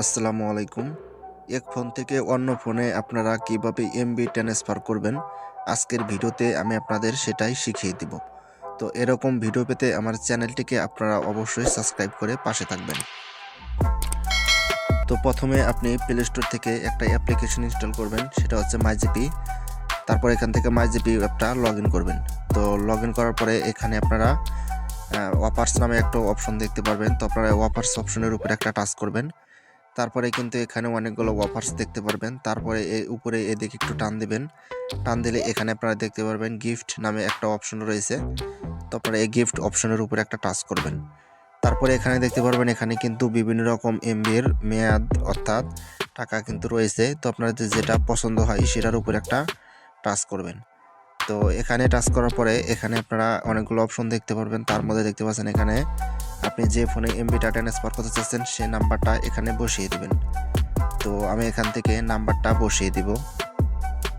আসসালামু আলাইকুম। এক ফোন থেকে অন্য ফোনে আপনারা কীভাবে এমবি ট্রান্সফার করবেন? আজকের ভিডিওতে আমি আপনাদের সেটাই শিখিয়ে দিব। তো এরকম ভিডিও পেতে আমার চ্যানেলটিকে আপনারা অবশ্যই সাবস্ক্রাইব করে পাশে থাকবেন। তো প্রথমে আপনি প্লে স্টোর থেকে একটা অ্যাপ্লিকেশন ইনস্টল করবেন, সেটা হচ্ছে মাইজিপি তারপর এখান থেকে মাইজিপি অ্যাপটা লগ করবেন। তো লগ করার পরে এখানে আপনারা ওয়াপার্স নামে একটা অপশন দেখতে পারবেন। তো আপনারা ওয়াপার্স অপশনের উপরে একটা টাচ করবেন। তারপরে কিন্তু এখানে অনেকগুলো অফার্স দেখতে পারবেন। তারপরে এ, উপরে এদিকে একটু টান দিবেন। টান দিলে এখানে আপনারা দেখতে পারবেন গিফট নামে একটা অপশন রয়েছে। তো আপনারা এই গিফট অপশনের উপরে একটা টাচ করবেন। তারপরে এখানে দেখতে পারবেন এখানে কিন্তু বিভিন্ন রকম এমবির মেয়াদ অর্থাৎ টাকা কিন্তু রয়েছে। তো আপনাদের যেটা পছন্দ হয় সেটার উপরে একটা টাচ করবেন। তো এখানে টাচ করার পরে এখানে আপনারা অনেকগুলো অপশন দেখতে পারবেন। তার মধ্যে দেখতে পাচ্ছেন এখানে আপনি যে ফোনে এমবিটা ট্রান্সফার করতে চাচ্ছেন সেই নাম্বারটা এখানে বসিয়ে দিবেন। তো আমি এখান থেকে নাম্বারটা বসিয়ে দিব।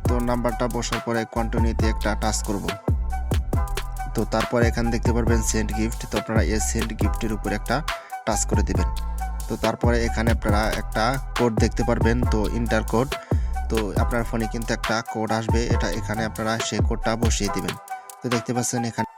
তো নাম্বারটা বসার পরে কন্টিনিউতে একটা টাচ করব। তো তারপরে এখানে দেখতে পারবেন সেন্ট গিফট তো আপনারা এই সেন্ট গিফটের উপর একটা টাচ করে দিবেন। তো তারপরে এখানে আপনারা একটা কোড দেখতে পারবেন, তো ইন্টার কোড তো আপনার ফোনে কিন্তু একটা কোড আসবে, এটা এখানে আপনারা সেই কোডটা বসিয়ে দিবেন। তো দেখতে পাচ্ছেন এখানে